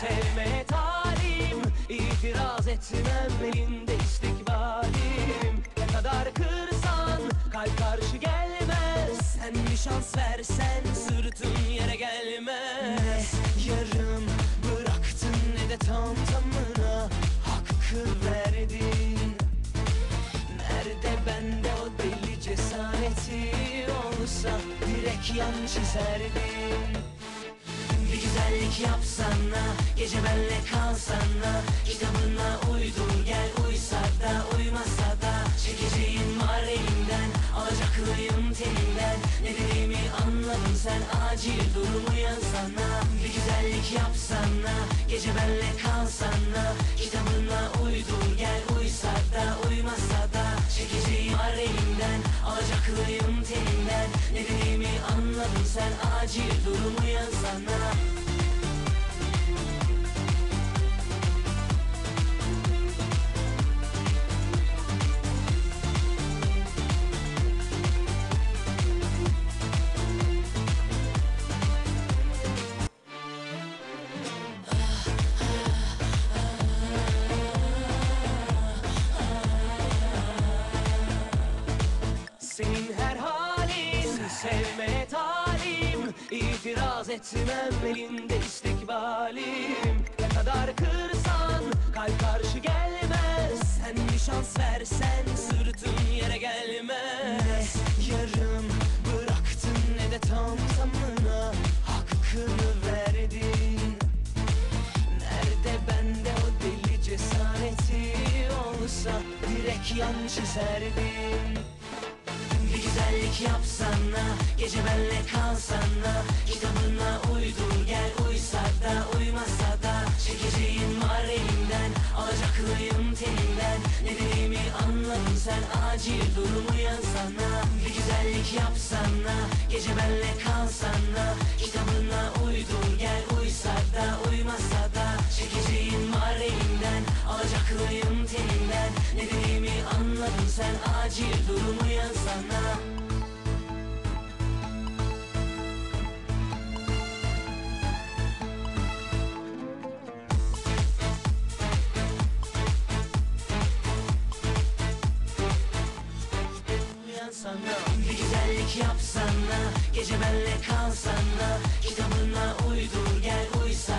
sevmeye talim İtiraz etmem elinde istikbalim. Ne kadar kırsan kalp karşı gelmez. Sen bir şans versen sırtın yere gelmez. Ne yarım bıraktın ne de tam tamına Hakkı verdin. Nerede bende o deli cesareti? Olsa Direkt yan çizerdim Bir güzellik yapsana Gece benle kalsana. Kitabına uydur gel uysa da uymasa da. Çekeceğin var elimden Alacaklıyım telinden. Ne dediğimi anladın sen Acil durum uyansana Bir güzellik yapsana Gece benle kalsana. Kitabına uydur gel uysa da uymasa da. Çekeceğim var elimden Alacaklıyım telinden. Ne dediğimi anladın sen Acil durum uyansana İtiraz etmem elinde istikbalim Ne kadar kırsan kalp karşı gelmez. Sen bir şans versen sırtın yere gelmez. Ne yarım bıraktın ne de tam tamına Hakkını verdin. Nerede bende o deli cesareti? Olsa Direkt yan çizerdim. Bir güzellik yapsana Gece benle kalsana Acil durum uyansana Bir güzellik yapsana. Gece benle kalsana. Kitabına uydur gel uysa da uymasa da. Çekeceğin var elimden Alacaklıyım telinden. Ne dediğimi anladın sen Acil durum Gece benle kalsana Kitabına uydur gel uysa